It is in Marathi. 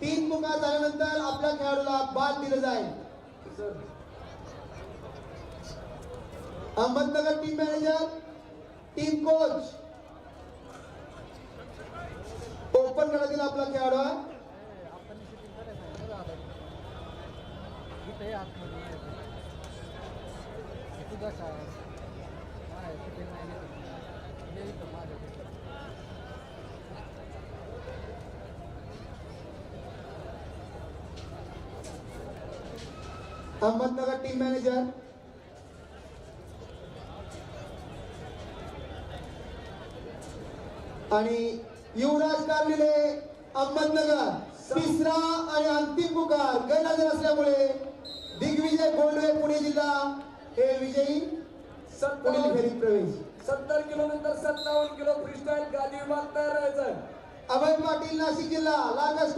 तीन मुका झाल्यानंतर आपल्या खेळाडूला बाद दिलं जाईल. Ahmednagar team manager team coach open गटातील आपला खेळाडू आहे अहमदनगर टीम मॅनेजर आणि युवराज कारलेले अहमदनगर तिसरा आणि अंतिम पुकार गैरहजर असल्यामुळे दिग्विजय गोंडवे पुणे जिल्हा हे विजयी पुढील फेरीत प्रवेश. सत्तर किलोमीटर सत्तावन्न किलो फ्रीस्टाईल गादी विभाग तयार राहायचं अभय पाटील नाशिक जिल्हा लागस